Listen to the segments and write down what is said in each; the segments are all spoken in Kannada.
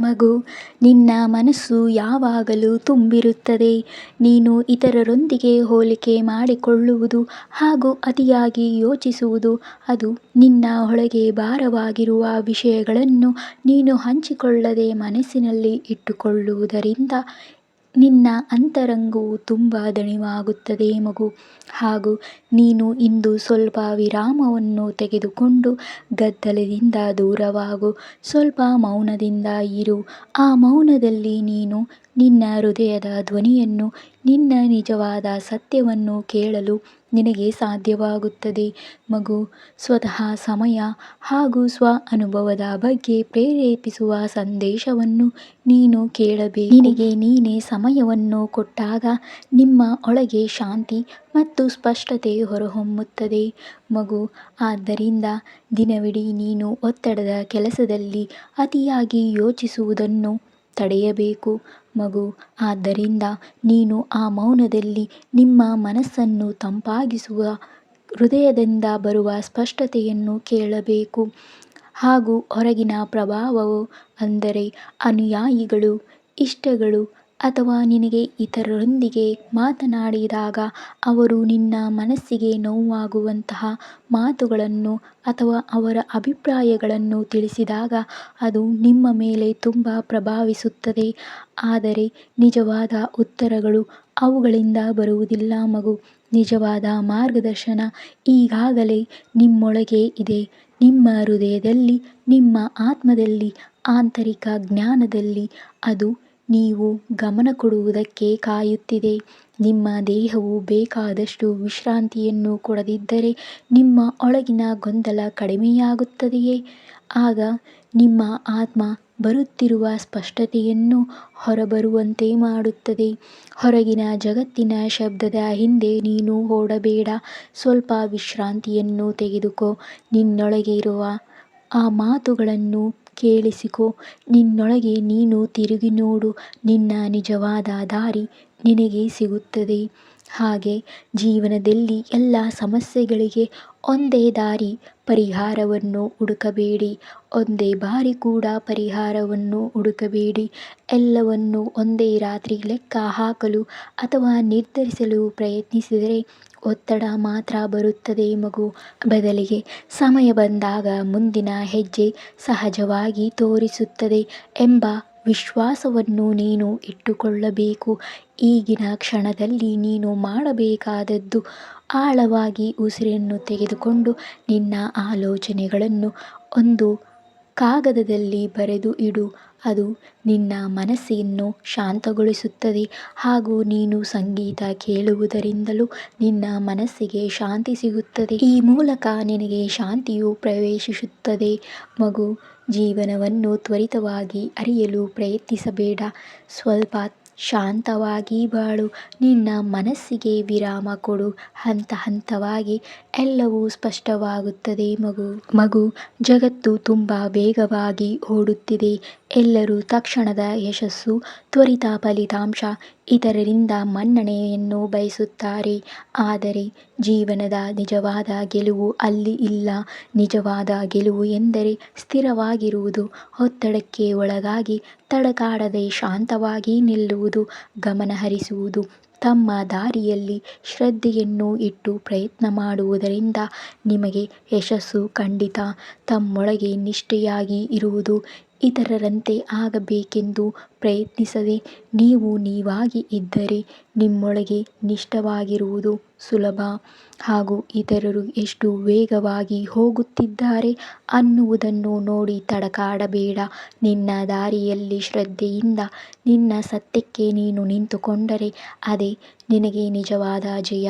ಮಗು, ನಿನ್ನ ಮನಸ್ಸು ಯಾವಾಗಲೂ ತುಂಬಿರುತ್ತದೆ. ನೀನು ಇತರರೊಂದಿಗೆ ಹೋಲಿಕೆ ಮಾಡಿಕೊಳ್ಳುವುದು ಹಾಗೂ ಅತಿಯಾಗಿ ಯೋಚಿಸುವುದು ಅದು ನಿನ್ನ ಒಳಗೆ ಭಾರವಾಗಿರುವ ವಿಷಯಗಳನ್ನು ನೀನು ಹಂಚಿಕೊಳ್ಳದೆ ಮನಸ್ಸಿನಲ್ಲಿ ಇಟ್ಟುಕೊಳ್ಳುವುದರಿಂದ ನಿನ್ನ ಅಂತರಂಗವು ತುಂಬ ದಣಿವಾಗುತ್ತದೆ ಮಗು. ಹಾಗೂ ನೀನು ಇಂದು ಸ್ವಲ್ಪ ವಿರಾಮವನ್ನು ತೆಗೆದುಕೊಂಡು ಗದ್ದಲದಿಂದ ದೂರವಾಗು. ಸ್ವಲ್ಪ ಮೌನದಿಂದ ಇರು. ಆ ಮೌನದಲ್ಲಿ ನೀನು ನಿನ್ನ ಹೃದಯದ ಧ್ವನಿಯನ್ನು, ನಿನ್ನ ನಿಜವಾದ ಸತ್ಯವನ್ನು ಕೇಳಲು ನಿನಗೆ ಸಾಧ್ಯವಾಗುತ್ತದೆ. ಮಗು, ಸ್ವತಃ ಸಮಯ ಹಾಗೂ ಸ್ವ ಅನುಭವದ ಬಗ್ಗೆ ಪ್ರೇರೇಪಿಸುವ ಸಂದೇಶವನ್ನು ನೀನು ಕೇಳಬೇಕು. ನಿನಗೆ ನೀನೇ ಸಮಯವನ್ನು ಕೊಟ್ಟಾಗ ನಿಮ್ಮ ಒಳಗೆ ಶಾಂತಿ ಮತ್ತು ಸ್ಪಷ್ಟತೆ ಹೊರಹೊಮ್ಮುತ್ತದೆ. ಮಗು, ಆದ್ದರಿಂದ ದಿನವಿಡೀ ನೀನು ಒತ್ತಡದ ಕೆಲಸದಲ್ಲಿ ಅತಿಯಾಗಿ ಯೋಚಿಸುವುದನ್ನು ತಡೆಯಬೇಕು. ಮಗು, ಆದ್ದರಿಂದ ನೀನು ಆ ಮೌನದಲ್ಲಿ ನಿಮ್ಮ ಮನಸ್ಸನ್ನು ತಂಪಾಗಿಸುವ, ಹೃದಯದಿಂದ ಬರುವ ಸ್ಪಷ್ಟತೆಯನ್ನು ಕೇಳಬೇಕು. ಹಾಗೂ ಹೊರಗಿನ ಪ್ರಭಾವವು ಅಂದರೆ ಅನುಯಾಯಿಗಳು, ಇಷ್ಟಗಳು ಅಥವಾ ನಿನಗೆ ಇತರರೊಂದಿಗೆ ಮಾತನಾಡಿದಾಗ ಅವರು ನಿನ್ನ ಮನಸ್ಸಿಗೆ ನೋವಾಗುವಂತಹ ಮಾತುಗಳನ್ನು ಅಥವಾ ಅವರ ಅಭಿಪ್ರಾಯಗಳನ್ನು ತಿಳಿಸಿದಾಗ ಅದು ನಿಮ್ಮ ಮೇಲೆ ತುಂಬ ಪ್ರಭಾವಿಸುತ್ತದೆ. ಆದರೆ ನಿಜವಾದ ಉತ್ತರಗಳು ಅವುಗಳಿಂದ ಬರುವುದಿಲ್ಲ ಮಗು. ನಿಜವಾದ ಮಾರ್ಗದರ್ಶನ ಈಗಾಗಲೇ ನಿಮ್ಮೊಳಗೆ ಇದೆ. ನಿಮ್ಮ ಹೃದಯದಲ್ಲಿ, ನಿಮ್ಮ ಆತ್ಮದಲ್ಲಿ, ಆಂತರಿಕ ಜ್ಞಾನದಲ್ಲಿ ಅದು ನೀವು ಗಮನ ಕೊಡುವುದಕ್ಕೆ ಕಾಯುತ್ತಿದೆ. ನಿಮ್ಮ ದೇಹವು ಬೇಕಾದಷ್ಟು ವಿಶ್ರಾಂತಿಯನ್ನು ಕೊಡದಿದ್ದರೆ ನಿಮ್ಮ ಒಳಗಿನ ಗೊಂದಲ ಕಡಿಮೆಯಾಗುತ್ತದೆಯೇ? ಆಗ ನಿಮ್ಮ ಆತ್ಮ ಬರುತ್ತಿರುವ ಸ್ಪಷ್ಟತೆಯನ್ನು ಹೊರಬರುವಂತೆ ಮಾಡುತ್ತದೆ. ಹೊರಗಿನ ಜಗತ್ತಿನ ಶಬ್ದದ ಹಿಂದೆ ನೀನು ಓಡಬೇಡ. ಸ್ವಲ್ಪ ವಿಶ್ರಾಂತಿಯನ್ನು ತೆಗೆದುಕೋ. ನಿನ್ನೊಳಗೆ ಇರುವ ಆ ಮಾತುಗಳನ್ನು ಕೇಳಿಸಿಕೋ, ನಿನ್ನೊಳಗೆ ನೀನು ತಿರುಗಿ ನೋಡು, ನಿನ್ನ ನಿಜವಾದ ದಾರಿ ನಿನಗೆ ಸಿಗುತ್ತದೆ. ಹಾಗೆ ಜೀವನದಲ್ಲಿ ಎಲ್ಲ ಸಮಸ್ಯೆಗಳಿಗೆ ಒಂದೇ ದಾರಿ ಪರಿಹಾರವನ್ನು ಹುಡುಕಬೇಡಿ, ಒಂದೇ ಬಾರಿ ಕೂಡ ಪರಿಹಾರವನ್ನು ಹುಡುಕಬೇಡಿ. ಎಲ್ಲವನ್ನು ಒಂದೇ ರಾತ್ರಿ ಲೆಕ್ಕ ಹಾಕಲು ಅಥವಾ ನಿರ್ಧರಿಸಲು ಪ್ರಯತ್ನಿಸಿದರೆ ಒತ್ತಡ ಮಾತ್ರ ಬರುತ್ತದೆ ಮಗು. ಬದಲಿಗೆ ಸಮಯ ಬಂದಾಗ ಮುಂದಿನ ಹೆಜ್ಜೆ ಸಹಜವಾಗಿ ತೋರಿಸುತ್ತದೆ ಎಂಬ ವಿಶ್ವಾಸವನ್ನು ನೀನು ಇಟ್ಟುಕೊಳ್ಳಬೇಕು. ಈಗಿನ ಕ್ಷಣದಲ್ಲಿ ನೀನು ಮಾಡಬೇಕಾದದ್ದು ಆಳವಾಗಿ ಉಸಿರನ್ನು ತೆಗೆದುಕೊಂಡು ನಿನ್ನ ಆಲೋಚನೆಗಳನ್ನು ಒಂದು ಕಾಗದದಲ್ಲಿ ಬರೆದು ಇಡು. ಅದು ನಿನ್ನ ಮನಸ್ಸನ್ನು ಶಾಂತಗೊಳಿಸುತ್ತದೆ. ಹಾಗೂ ನೀನು ಸಂಗೀತ ಕೇಳುವುದರಿಂದಲೂ ನಿನ್ನ ಮನಸ್ಸಿಗೆ ಶಾಂತಿ ಸಿಗುತ್ತದೆ. ಈ ಮೂಲಕ ನಿನಗೆ ಶಾಂತಿಯು ಪ್ರವೇಶಿಸುತ್ತದೆ. ಮಗು, ಜೀವನವನ್ನು ತ್ವರಿತವಾಗಿ ಅರಿಯಲು ಪ್ರಯತ್ನಿಸಬೇಡ. ಸ್ವಲ್ಪ ಶಾಂತವಾಗಿ ಬಾಳು, ನಿನ್ನ ಮನಸ್ಸಿಗೆ ವಿರಾಮ ಕೊಡು. ಹಂತ ಹಂತವಾಗಿ ಎಲ್ಲವೂ ಸ್ಪಷ್ಟವಾಗುತ್ತದೆ ಮಗು. ಮಗು, ಜಗತ್ತು ತುಂಬ ವೇಗವಾಗಿ ಓಡುತ್ತಿದೆ. ಎಲ್ಲರೂ ತಕ್ಷಣದ ಯಶಸ್ಸು, ತ್ವರಿತ ಫಲಿತಾಂಶ ಇತರರಿಂದ ಮನ್ನಣೆಯನ್ನು ಬಯಸುತ್ತಾರೆ. ಆದರೆ ಜೀವನದ ನಿಜವಾದ ಗೆಲುವು ಅಲ್ಲಿ ಇಲ್ಲ. ನಿಜವಾದ ಗೆಲುವು ಎಂದರೆ ಸ್ಥಿರವಾಗಿರುವುದು, ಒತ್ತಡಕ್ಕೆ ಒಳಗಾಗಿ ತಡಕಾಡದೆ ಶಾಂತವಾಗಿ ನಿಲ್ಲುವುದು ಗಮನಹರಿಸುವುದು ತಮ್ಮ ದಾರಿಯಲ್ಲಿ ಶ್ರದ್ಧೆಯನ್ನು ಇಟ್ಟು ಪ್ರಯತ್ನ ಮಾಡುವುದರಿಂದ ನಿಮಗೆ ಯಶಸ್ಸು ಖಂಡಿತ ತಮ್ಮೊಳಗೆ ನಿಷ್ಠೆಯಾಗಿ ಇರುವುದು. ಇತರರಂತೆ ಆಗಬೇಕೆಂದು ಪ್ರಯತ್ನಿಸದೆ ನೀವು ನೀವಾಗಿ ಇದ್ದರೆ ನಿಮ್ಮೊಳಗೆ ನಿಷ್ಠವಾಗಿರುವುದು ಸುಲಭ. ಹಾಗೂ ಇತರರು ಎಷ್ಟು ವೇಗವಾಗಿ ಹೋಗುತ್ತಿದ್ದಾರೆ ಅನ್ನುವುದನ್ನು ನೋಡಿ ತಡಕಾಡಬೇಡ. ನಿನ್ನ ದಾರಿಯಲ್ಲಿ ಶ್ರದ್ಧೆಯಿಂದ ನಿನ್ನ ಸತ್ಯಕ್ಕೆ ನೀನು ನಿಂತುಕೊಂಡರೆ ಅದೇ ನಿನಗೆ ನಿಜವಾದ ಜಯ.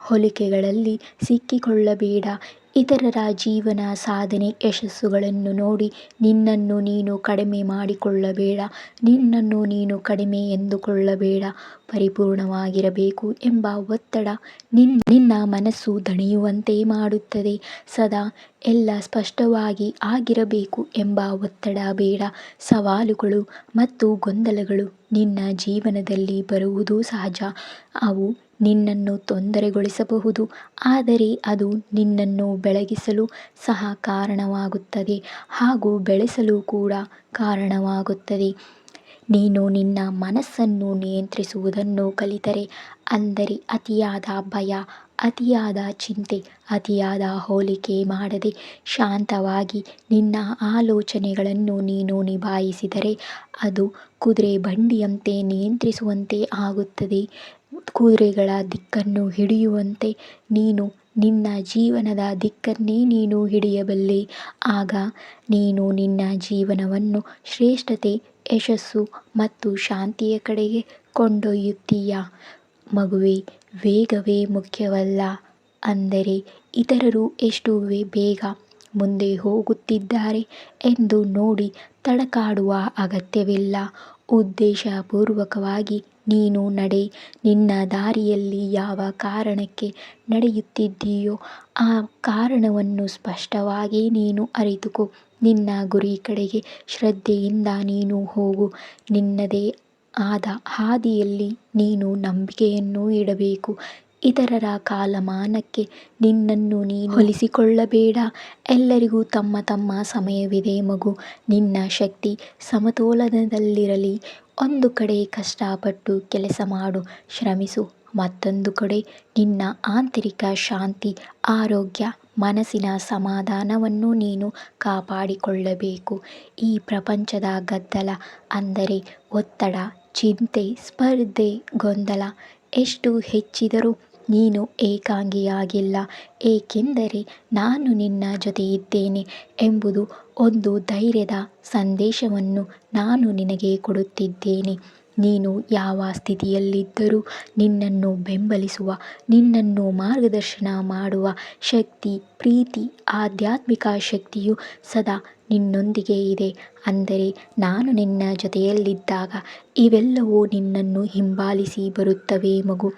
ಹೋಲಿಕೆಗಳಲ್ಲಿ ಸಿಕ್ಕಿಕೊಳ್ಳಬೇಡ. ಇತರರ ಜೀವನ ಸಾಧನೆ ಯಶಸ್ಸುಗಳನ್ನು ನೋಡಿ ನಿನ್ನನ್ನು ನೀನು ಕಡಿಮೆ ಮಾಡಿಕೊಳ್ಳಬೇಡ, ನಿನ್ನನ್ನು ನೀನು ಕಡಿಮೆ ಎಂದುಕೊಳ್ಳಬೇಡ, ಪರಿಪೂರ್ಣವಾಗಿರಬೇಕು ಎಂಬ ಒತ್ತಡ ನಿನ್ನ ಮನಸ್ಸು ದಣಿಯುವಂತೆ ಮಾಡುತ್ತದೆ. ಸದಾ ಎಲ್ಲ ಸ್ಪಷ್ಟವಾಗಿ ಆಗಿರಬೇಕು ಎಂಬ ಒತ್ತಡ ಬೇಡ. ಸವಾಲುಗಳು ಮತ್ತು ಗೊಂದಲಗಳು ನಿನ್ನ ಜೀವನದಲ್ಲಿ ಬರುವುದು ಸಹಜ. ಅವು ನಿನ್ನನ್ನು ತೊಂದರೆಗೊಳಿಸಬಹುದು, ಆದರೆ ಅದು ನಿನ್ನನ್ನು ಬೆಳಗಿಸಲು ಸಹ ಕಾರಣವಾಗುತ್ತದೆ ಹಾಗೂ ಬೆಳೆಸಲು ಕೂಡ ಕಾರಣವಾಗುತ್ತದೆ. ನೀನು ನಿನ್ನ ಮನಸ್ಸನ್ನು ನಿಯಂತ್ರಿಸುವುದನ್ನು ಕಲಿತರೆ, ಅಂದರೆ ಅತಿಯಾದ ಭಯ, ಅತಿಯಾದ ಚಿಂತೆ, ಅತಿಯಾದ ಹೋಲಿಕೆ ಮಾಡದೆ ಶಾಂತವಾಗಿ ನಿನ್ನ ಆಲೋಚನೆಗಳನ್ನು ನೀನು ನಿಭಾಯಿಸಿದರೆ ಅದು ಕುದುರೆ ಬಂಡಿಯಂತೆ ನಿಯಂತ್ರಿಸುವಂತೆ ಆಗುತ್ತದೆ. ಕುದುರೆಗಳ ದಿಕ್ಕನ್ನು ಹಿಡಿಯುವಂತೆ ನೀನು ನಿನ್ನ ಜೀವನದ ದಿಕ್ಕನ್ನೇ ನೀನು ಹಿಡಿಯಬಲ್ಲೆ. ಆಗ ನೀನು ನಿನ್ನ ಜೀವನವನ್ನು ಶ್ರೇಷ್ಠತೆ, ಯಶಸ್ಸು ಮತ್ತು ಶಾಂತಿಯ ಕಡೆಗೆ ಕೊಂಡೊಯ್ಯುತ್ತೀಯ. ಮಗುವೆ, ವೇಗವೇ ಮುಖ್ಯವಲ್ಲ. ಅಂದರೆ ಇತರರು ಎಷ್ಟು ಬೇಗ ಮುಂದೆ ಹೋಗುತ್ತಿದ್ದಾರೆ ಎಂದು ನೋಡಿ ತಡಕಾಡುವ ಅಗತ್ಯವಿಲ್ಲ. ಉದ್ದೇಶಪೂರ್ವಕವಾಗಿ ನೀನು ನಡೆ, ನಿನ್ನ ದಾರಿಯಲ್ಲಿ ಯಾವ ಕಾರಣಕ್ಕೆ ನಡೆಯುತ್ತಿದ್ದೀಯೋ ಆ ಕಾರಣವನ್ನು ಸ್ಪಷ್ಟವಾಗಿ ನೀನು ಅರಿತುಕೊ. ನಿನ್ನ ಗುರಿ ಕಡೆಗೆ ಶ್ರದ್ಧೆಯಿಂದ ನೀನು ಹೋಗು. ನಿನ್ನದೇ ಆದ ಹಾದಿಯಲ್ಲಿ ನೀನು ನಂಬಿಕೆಯನ್ನು ಇಡಬೇಕು. ಇತರರ ಕಾಲಮಾನಕ್ಕೆ ನಿನ್ನನ್ನು ನೀನು ಹೊಲಿಸಿಕೊಳ್ಳಬೇಡ. ಎಲ್ಲರಿಗೂ ತಮ್ಮ ತಮ್ಮ ಸಮಯವಿದೆ ಮಗು. ನಿನ್ನ ಶಕ್ತಿ ಸಮತೋಲನದಲ್ಲಿರಲಿ. ಒಂದು ಕಡೆ ಕಷ್ಟಪಟ್ಟು ಕೆಲಸ ಮಾಡು, ಶ್ರಮಿಸು. ಮತ್ತೊಂದು ಕಡೆ ನಿನ್ನ ಆಂತರಿಕ ಶಾಂತಿ, ಆರೋಗ್ಯ, ಮನಸ್ಸಿನ ಸಮಾಧಾನವನ್ನು ನೀನು ಕಾಪಾಡಿಕೊಳ್ಳಬೇಕು. ಈ ಪ್ರಪಂಚದ ಗದ್ದಲ ಅಂದರೆ ಒತ್ತಡ, ಚಿಂತೆ, ಸ್ಪರ್ಧೆ, ಗೊಂದಲ. ಎಷ್ಟು ಹೆಚ್ಚಿದರೂ ನೀನು ಏಕಾಂಗಿಯಾಗಿಲ್ಲ, ಏಕೆಂದರೆ ನಾನು ನಿನ್ನ ಜೊತೆಯಿದ್ದೇನೆ ಎಂಬುದು ಒಂದು ಧೈರ್ಯದ ಸಂದೇಶವನ್ನು ನಾನು ನಿನಗೆ ಕೊಡುತ್ತಿದ್ದೇನೆ. ನೀನು ಯಾವ ಸ್ಥಿತಿಯಲ್ಲಿದ್ದರೂ ನಿನ್ನನ್ನು ಬೆಂಬಲಿಸುವ, ನಿನ್ನನ್ನು ಮಾರ್ಗದರ್ಶನ ಮಾಡುವ ಶಕ್ತಿ, ಪ್ರೀತಿ, ಆಧ್ಯಾತ್ಮಿಕ ಶಕ್ತಿಯು ಸದಾ ನಿನ್ನೊಂದಿಗೆ ಇದೆ. ಅಂದರೆ ನಾನು ನಿನ್ನ ಜೊತೆಯಲ್ಲಿದ್ದಾಗ ಇವೆಲ್ಲವೂ ನಿನ್ನನ್ನು ಹಿಂಬಾಲಿಸಿ ಬರುತ್ತವೆ ಮಗು.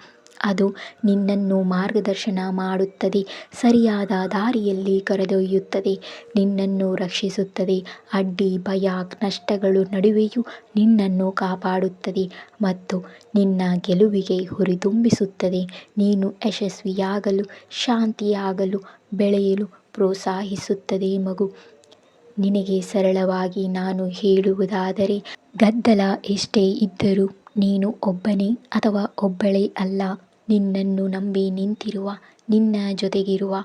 ಅದು ನಿನ್ನನ್ನು ಮಾರ್ಗದರ್ಶನ ಮಾಡುತ್ತದೆ. ಸರಿಯಾದ ದಾರಿಯಲ್ಲಿ ಕರೆದೊಯ್ಯುತ್ತದೆ. ನಿನ್ನನ್ನು ರಕ್ಷಿಸುತ್ತದೆ. ಅಡ್ಡಿ, ಭಯ ನಷ್ಟಗಳು ನಡುವೆಯೂ ನಿನ್ನನ್ನು ಕಾಪಾಡುತ್ತದೆ ಮತ್ತು ನಿನ್ನ ಗೆಲುವಿಗೆ ಹುರಿದುಂಬಿಸುತ್ತದೆ. ನೀನು ಯಶಸ್ವಿಯಾಗಲು, ಶಾಂತಿಯಾಗಲು, ಬೆಳೆಯಲು ಪ್ರೋತ್ಸಾಹಿಸುತ್ತದೆ ಮಗು. ನಿನಗೆ ಸರಳವಾಗಿ ನಾನು ಹೇಳುವುದಾದರೆ, ಗದ್ದಲ ಎಷ್ಟೇ ಇದ್ದರೂ ನೀನು ಒಬ್ಬನೇ ಅಥವಾ ಒಬ್ಬಳೇ ಅಲ್ಲ. ನಿನ್ನನ್ನು ನಂಬಿ ನಿಂತಿರುವ, ನಿನ್ನ ಜೊತೆಗಿರುವ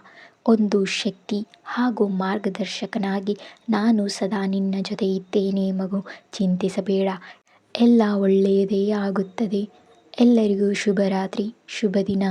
ಒಂದು ಶಕ್ತಿ ಹಾಗೂ ಮಾರ್ಗದರ್ಶಕನಾಗಿ ನಾನು ಸದಾ ನಿನ್ನ ಜೊತೆ ಇದ್ದೇನೆ ಮಗು. ಚಿಂತಿಸಬೇಡ. ಎಲ್ಲ ಒಳ್ಳೆಯದೇ ಆಗುತ್ತದೆ. ಎಲ್ಲರಿಗೂ ಶುಭರಾತ್ರಿ. ಶುಭ ದಿನ